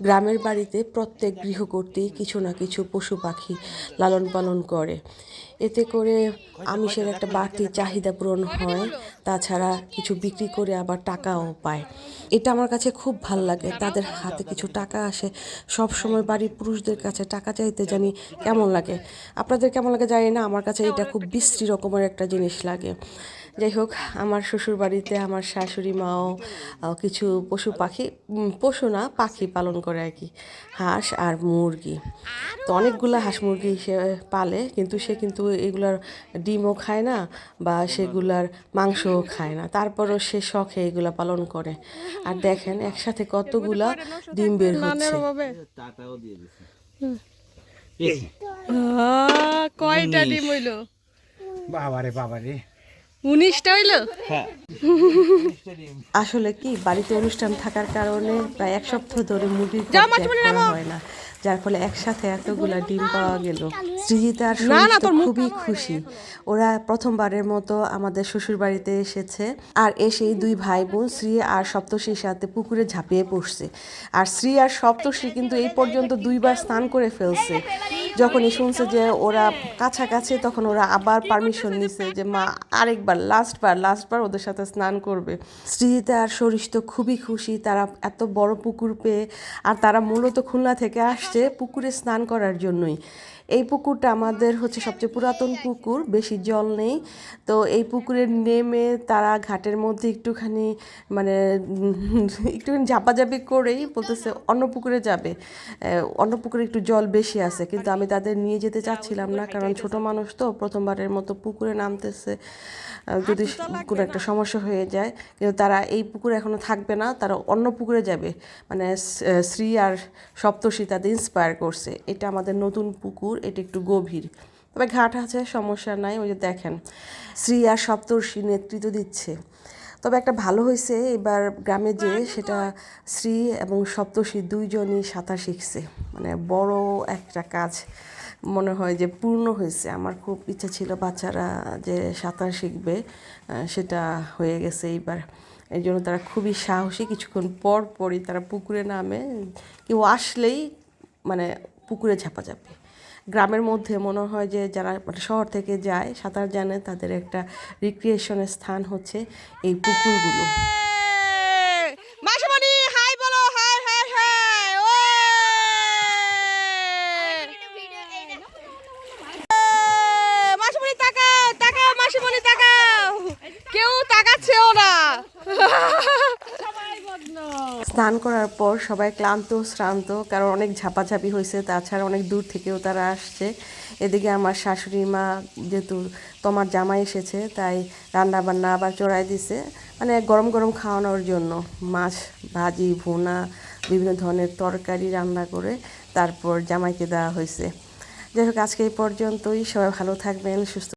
গ্রামের বাড়িতে প্রত্যেক গৃহকর্তী কিছু না কিছু পশু পাখি লালন পালন করে। এতে করে আমিষের একটা বাড়তি চাহিদা পূরণ হয়, তাছাড়া কিছু বিক্রি করে আবার টাকাও পায়। এটা আমার কাছে খুব ভালো লাগে, তাদের হাতে কিছু টাকা আসে সব সময় বাড়ির পুরুষদের কাছে টাকা চাইতে জানি কেমন লাগে। আপনাদের কেমন লাগে জানি না, আমার কাছে এটা খুব বিশ্রী রকমের একটা জিনিস লাগে। যাই হোক আমার শ্বশুর বাড়িতে আমার শাশুড়ি মাও কিছু পশু পাখি পশু না পাখি পালন করে আর কি। হাঁস আর মুরগি। তো অনেকগুলো হাঁস মুরগি সে পালে কিন্তু সে কিন্তু এগুলার ডিমও খায় না বা সেগুলার মাংসও খায় না। তারপরও সে শখে এগুলা পালন করে। আর দেখেন একসাথে কতগুলা ডিম বের হচ্ছে। কয়টা ডিম হইল? বাবারে বাবারে। উনিশটা হইল? হ্যাঁ। আসলে কি বাড়িতে অনুষ্ঠান থাকার কারণে প্রায় এক সপ্তাহ ধরে মুরগির হয় না। যার ফলে একসাথে এতগুলা ডিম পাওয়া গেল। সৃজিতা আর খুবই খুশি। ওরা প্রথমবারের মতো আমাদের শ্বশুর বাড়িতে এসেছে। আর এসেই দুই ভাই বোন শ্রী আর সপ্তর্ষির সাথে পুকুরে ঝাঁপিয়ে পড়ছে। আর শ্রী আর সপ্তর্ষি কিন্তু এই পর্যন্ত দুইবার স্নান করে ফেলছে। যখনই শুনছে যে ওরা কাছাকাছি, তখন ওরা আবার পারমিশন নিছে যে, মা, আরেকবার লাস্টবার লাস্টবার ওদের সাথে স্নান করবে। সৃজিতা আর সরিষ তো খুবই খুশি, তারা এত বড় পুকুর পেয়ে, আর তারা মূলত খুলনা থেকে আসছে পুকুরে স্নান করার জন্যই। এই পুকুরটা আমাদের হচ্ছে সবচেয়ে পুরাতন পুকুর, বেশি জল নেই। তো এই পুকুরে নেমে তারা ঘাটের মধ্যে একটুখানি মানে একটুখানি ঝাপাঝাপি করেই বলতেছে, অন্য পুকুরে যাবে। অন্য পুকুরে একটু জল বেশি আছে, কিন্তু আমি তাদের নিয়ে যেতে চাচ্ছিলাম না কারণ ছোট মানুষ তো প্রথমবারের মতো পুকুরে নামতেছে। যদি কোনো একটা সমস্যা হয়ে যায় কিন্তু তারা এই পুকুরে এখনও থাকবে না তারা অন্য পুকুরে যাবে। মানে শ্রী আর সপ্তর্ষি তাদের ইন্সপায়ার করছে। এটা আমাদের নতুন পুকুর এটা একটু গভীর। তবে ঘাট আছে সমস্যা নাই ওই যে দেখেন শ্রী আর সপ্তর্ষি নেতৃত্ব দিচ্ছে। তবে একটা ভালো হয়েছে এবার গ্রামে যে সেটা শ্রী এবং সপ্তর্ষি দুইজনই সাঁতার শিখছে। মানে বড় একটা কাজ মনে হয় যে পূর্ণ হয়েছে আমার খুব ইচ্ছা ছিল বাচ্চারা যে সাঁতার শিখবে সেটা হয়ে গেছে এইবার। এই জন্য তারা খুবই সাহসী। কিছুক্ষণ পর পরই তারা পুকুরে নামে। কেউ আসলেই মানে পুকুরে ঝাপা যাবে গ্রামের মধ্যে মনে হয় যে যারা মানে শহর থেকে যায় সাঁতার জানে, তাদের একটা রিক্রিয়েশনের স্থান হচ্ছে এই পুকুরগুলো। স্নান করার পর সবাই ক্লান্ত, শ্রান্ত, কারণ অনেক ঝাপাঝাপি হয়েছে, তাছাড়া অনেক দূর থেকেও তারা আসছে। এদিকে আমার শাশুড়ি মা যেহেতু তোমার জামাই এসেছে, তাই রান্না বান্না আবার চড়াই দিছে। মানে গরম গরম খাওয়ানোর জন্য, মাছ, ভাজি, ভুনা, বিভিন্ন ধরনের তরকারি রান্না করে তারপর জামাইকে দেওয়া হয়েছে। যাই হোক, আজকে এই পর্যন্তই। সবাই ভালো থাকবেন, সুস্থ